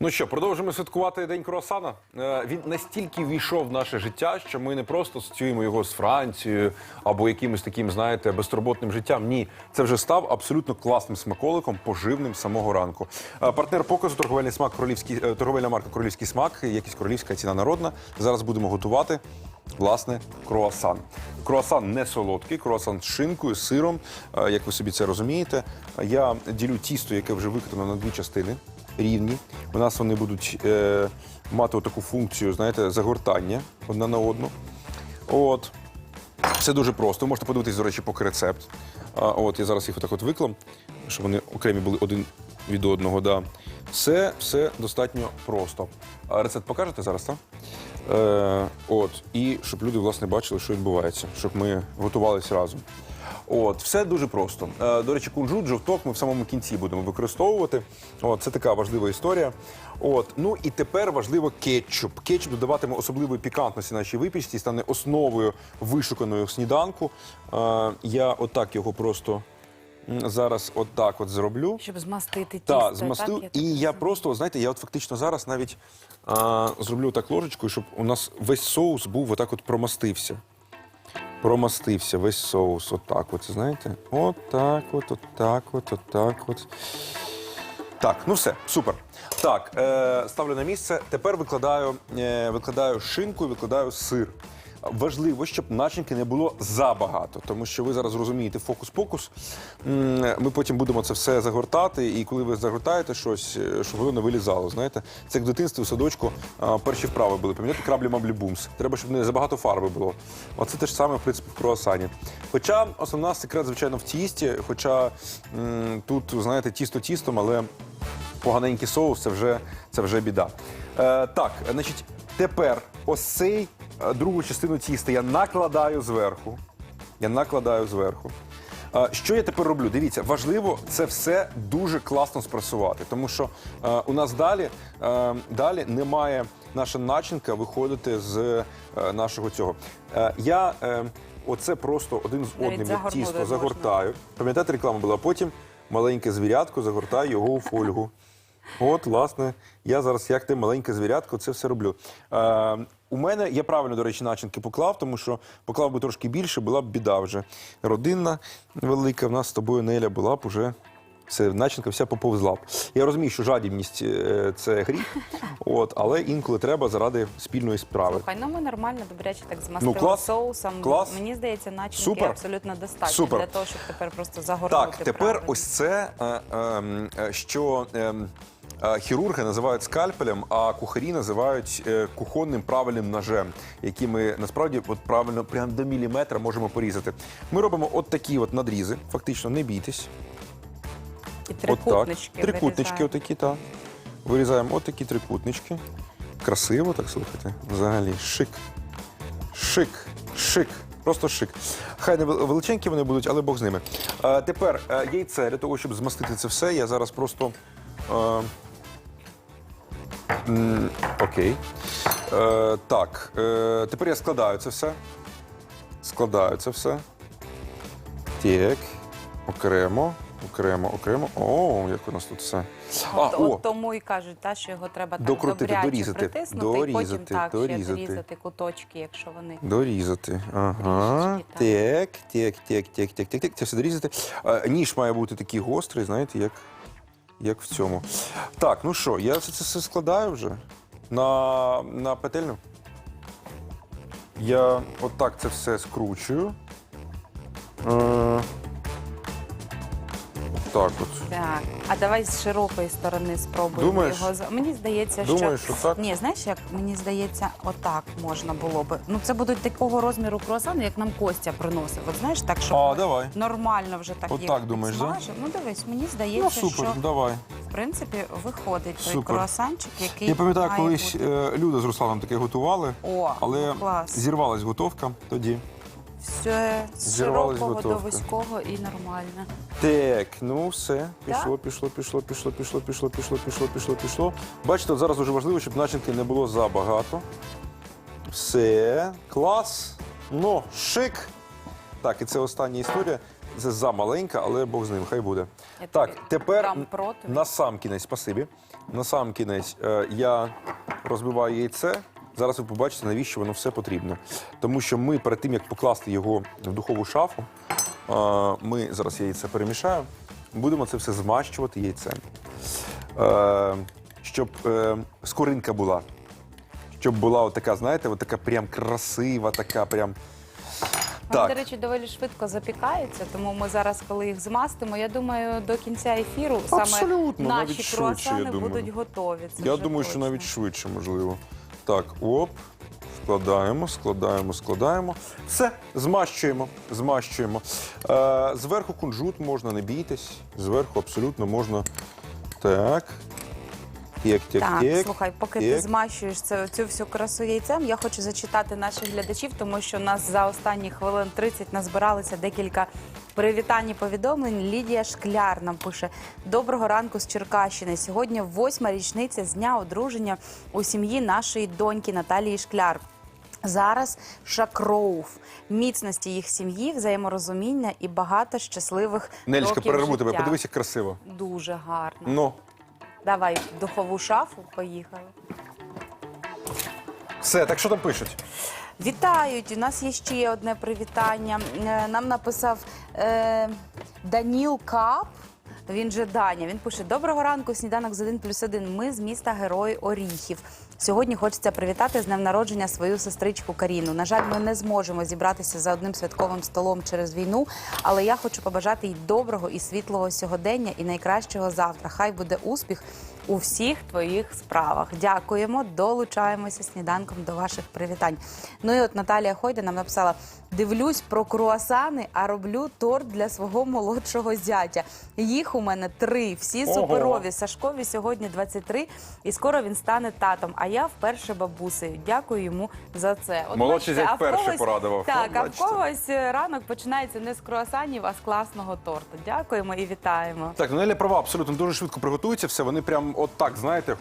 Ну що, продовжимо святкувати день круасана. Е, Він настільки війшов в наше життя, що ми не просто асоціюємо його з Францією або якимось таким, знаєте, безтурботним життям. Ні, це вже став абсолютно класним смаколиком, поживним з самого ранку. Е, Партнер показу торговельний смак королівський е, торговельна марка Королівський смак, якість королівська ціна народна. Зараз будемо готувати. Власне, круасан. Круасан не солодкий, круасан з шинкою, сиром, як ви собі це розумієте. Я ділю тісто, яке вже виконано на дві частини рівні. У нас вони будуть е, мати таку функцію, знаєте, загортання одна на одну. От. Все дуже просто. Ви можете подивитись, до речі, поки рецепт. А, от я зараз їх отак от виклав, щоб вони окремі були один від одного. Да. Все, все достатньо просто. А рецепт покажете зараз, так? Е, от. І щоб люди, власне, бачили, що відбувається, щоб ми готувалися разом. От, все дуже просто. Е, до речі, кунжут, жовток ми в самому кінці будемо використовувати. От, це така важлива історія. От, ну і тепер важливо кетчуп. Кетчуп додаватиме особливої пікантності нашій випічці, стане основою вишуканої сніданку. Е, я отак його просто зараз отак от зроблю. Щоб змастити тісто. Так, змастив. так, І я просто, знаєте, я от фактично зараз навіть а, зроблю так ложечкою, щоб у нас весь соус був отак от промастився. Промастився весь соус. Отак от, знаєте? Отак от, отак от, отак от. Так, ну все, супер. Так, е, ставлю на місце. Тепер викладаю, е, викладаю шинку і викладаю сир. Важливо, щоб начинки не було забагато, тому що ви зараз розумієте фокус-покус. Ми потім будемо це все загортати, і коли ви загортаєте щось, е, щоб воно не вилізало. Знаєте, це як в дитинстві в садочку перші вправи були. Пам'ятаєте, краблі маблі бумс. Треба, щоб не забагато фарби було. Оце те ж саме, в принципі, в круасані. Хоча основна секрет, звичайно, в тісті. Хоча тут, знаєте, тісто тістом, але поганенький соус це вже, це вже біда. Е, так, значить, тепер ось цей е, другу частину тіста я накладаю зверху. Я накладаю зверху. Е, Що я тепер роблю? Дивіться, важливо це все дуже класно спресувати, тому що е, у нас далі, е, далі не має наша начинка виходити з е, нашого цього. Е, я е, оце просто один з Навіть одним як загорнути тісто можна. загортаю. Пам'ятаєте, реклама була? Потім маленьке звірятко загортаю його у фольгу. От, власне, я зараз, як те маленьке звірятко, це все роблю. Е, у мене я правильно, до речі, начинки поклав, тому що поклав би трошки більше, була б біда вже. Родинна велика, в нас з тобою Неля була б уже. Все, начинка вся поповзла б. Я розумію, що жадібність е, це гріх, от, але інколи треба заради спільної справи. Слухай, ну ми нормально, добряче так змастили Ну, клас. соусом. Клас. Мені здається, начинки Супер. абсолютно достатньо Супер. для того, щоб тепер просто загорнути. Так, тепер правильно. ось це, е, ем, е, що е, хірурги називають скальпелем, а кухарі називають е, кухонним правильним ножем, який ми насправді от правильно прямо до міліметра можемо порізати. Ми робимо от такі от надрізи, фактично, не бійтесь. І От трикутнички. так. Трикутнички, отакі, так. Вирізаємо от такі трикутнички. Красиво, так слухайте. Взагалі, шик. Шик, шик. Просто шик. Хай не величенькі вони будуть, але Бог з ними. Е, тепер е, яйце для того, щоб змастити це все, я зараз просто. Е, м, окей. Е, так, е, тепер я складаю це все. Складаю це все. Так. Окремо, окремо, окремо. О, як у нас тут все. От, а, от о, тому і кажуть, та, що його треба так Докрутити, добряче дорізати. притиснути, і потім Дорізати, так ще дорізати. дорізати куточки, якщо вони. Дорізати. Ага. Трішечки, Так, так, так, так, так, так, так. Це все дорізати. А, ніж має бути такий гострий, знаєте, як, як в цьому. Так, ну що, я це, це все складаю вже на, на петельню. Я отак це все скручую. Е, так от. Так, а давай з широкої сторони спробуємо Думаєш? його. за- Мені здається, Думаєш, що... що так? Ні, знаєш, як мені здається, отак можна було би. Ну, це будуть такого розміру круасани, як нам Костя приносив. От знаєш, так, щоб А, давай. нормально вже так От їх так думаєш, да? підсмажив. Ну, дивись, мені Ну, здається, супер, що давай. в принципі виходить той Супер. круасанчик, який Я пам'ятаю, має колись бути. е, Люда з Русланом таке готували, О, але ну, клас. зірвалась готовка тоді. Все з Зірвалась широкого до готовка. вузького і нормально. Так, ну все, пішло, пішло, пішло, пішло, пішло, пішло, пішло, пішло, пішло, пішло. Бачите, от зараз дуже важливо, щоб начинки не було забагато. Все, клас. Ну, шик. Так, і це остання історія. Це замаленька, але Бог з ним, хай буде. Я Так, тобі тепер дам проти. на сам кінець, спасибі. На сам кінець е, я розбиваю яйце. Зараз ви побачите, навіщо воно все потрібно. Тому що ми перед тим, як покласти його в духову шафу, ми зараз яйце перемішаємо, будемо це все змащувати яйцем. Е, щоб е, скоринка була. Щоб була отака, знаєте, отака прям красива, така прям. Вони, до речі, доволі швидко запікаються, тому ми зараз, коли їх змастимо, я думаю, до кінця ефіру саме Абсолютно, навіть наші швидше, круасани я думаю. будуть готові. Це Я вже думаю, що точно. навіть швидше можливо. Так, оп. Складаємо, складаємо, складаємо. Все, змащуємо, змащуємо. Е, зверху кунжут можна, не бійтесь. Зверху абсолютно можна. Так. Тік, тік, Так, тік. слухай, поки тік. ти змащуєш це, цю всю красу яйцем, я хочу зачитати наших глядачів, тому що у нас за останні хвилин 30 назбиралися декілька привітань і повідомлень. Лідія Шкляр нам пише: Доброго ранку з Черкащини. Сьогодні восьма річниця з дня одруження у сім'ї нашої доньки Наталії Шкляр. Зараз шакроув, міцності їх сім'ї, взаєморозуміння і багато щасливих Нелічка, років перерву тебе, як красиво. Дуже гарно. Ну, Давай в духову шафу, поїхали. все, так що там пишуть? Вітають! У нас є ще одне привітання. Е, Нам написав е, Даніл Кап. Він же Даня. Він пише: Доброго ранку, сніданок з 1 плюс 1. Ми з міста Герої Оріхів. Сьогодні хочеться привітати з днем народження свою сестричку Каріну. На жаль, ми не зможемо зібратися за одним святковим столом через війну, але я хочу побажати їй доброго і світлого сьогодення і найкращого завтра. Хай буде успіх у всіх твоїх справах. Дякуємо, долучаємося сніданком до ваших привітань. Ну і от Наталія Хойда нам написала: дивлюсь про круасани, а роблю торт для свого молодшого зятя. Їх у мене три, всі Ого. суперові. Сашкові сьогодні 23, і скоро він стане татом. А я вперше бабусею. Дякую йому за це. От Молодший бачите, зять а в когось- порадував. Так, От а в бачите. когось е, ранок починається не з круасанів, а з класного торту. Дякуємо і вітаємо. Так, ну Неля права, абсолютно дуже швидко приготується все. Вони прям от так, знаєте.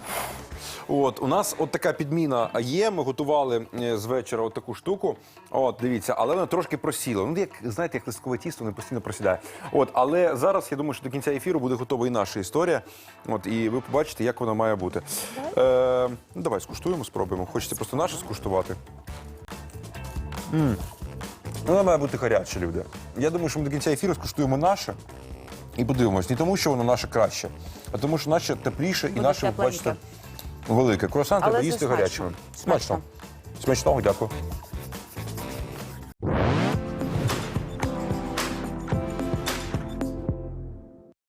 От у нас от така підміна є. Ми готували е, з вечора от таку штуку. От дивіться, але вона трошки просіла. Ну, як знаєте, як листкове тісто, воно постійно просідає. От, але зараз я думаю, що до кінця ефіру буде готова і наша історія. От і ви побачите, як вона має бути. Е, ну, давай скуштуємо, спробуємо. Хочеться просто наше скуштувати. М. Вона має бути гаряча, люди. Я думаю, що ми до кінця ефіру скуштуємо наше. І подивимось, не тому, що воно наше краще, а тому, що наше тепліше і Буде наше, ви тепленьке. бачите, Великий. Круасан треба їсти гарячими. Смачно. Смачного, дякую.